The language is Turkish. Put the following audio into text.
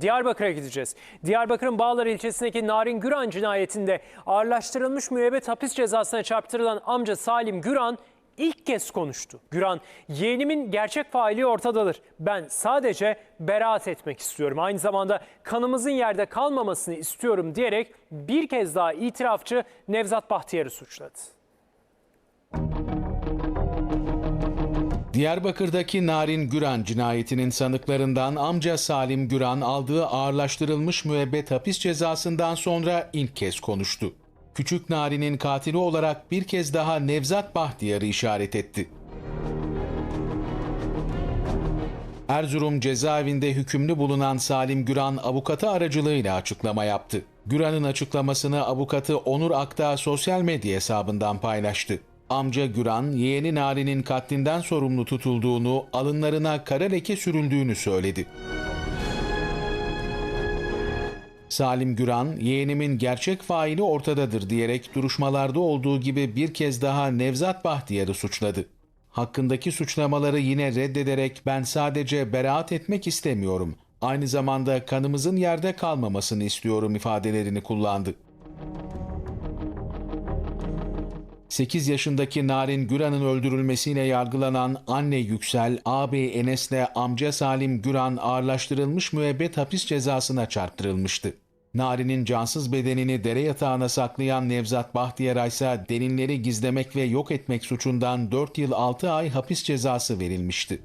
Diyarbakır'a gideceğiz. Diyarbakır'ın Bağlar ilçesindeki Narin Güran cinayetinde ağırlaştırılmış müebbet hapis cezasına çarptırılan amca Salim Güran ilk kez konuştu. Güran, yeğenimin gerçek faili ortadadır. Ben sadece beraat etmek istiyorum. Aynı zamanda kanımızın yerde kalmamasını istiyorum diyerek bir kez daha itirafçı Nevzat Bahtiyar'ı suçladı. Diyarbakır'daki Narin Güran cinayetinin sanıklarından amca Salim Güran aldığı ağırlaştırılmış müebbet hapis cezasından sonra ilk kez konuştu. Küçük Narin'in katili olarak bir kez daha Nevzat Bahtiyar'ı işaret etti. Erzurum cezaevinde hükümlü bulunan Salim Güran avukatı aracılığıyla açıklama yaptı. Güran'ın açıklamasını avukatı Onur Akta sosyal medya hesabından paylaştı. Amca Güran, yeğeni Nari'nin katlinden sorumlu tutulduğunu, alınlarına kara leke sürüldüğünü söyledi. Salim Güran, yeğenimin gerçek faili ortadadır diyerek duruşmalarda olduğu gibi bir kez daha Nevzat Bahtiyar'ı suçladı. Hakkındaki suçlamaları yine reddederek ben sadece beraat etmek istemiyorum. Aynı zamanda kanımızın yerde kalmamasını istiyorum ifadelerini kullandı. 8 yaşındaki Narin Güran'ın öldürülmesiyle yargılanan anne Yüksel, ağabey Enes'le amca Salim Güran ağırlaştırılmış müebbet hapis cezasına çarptırılmıştı. Narin'in cansız bedenini dere yatağına saklayan Nevzat Bahtiyar'a ise delilleri gizlemek ve yok etmek suçundan 4 yıl 6 ay hapis cezası verilmişti.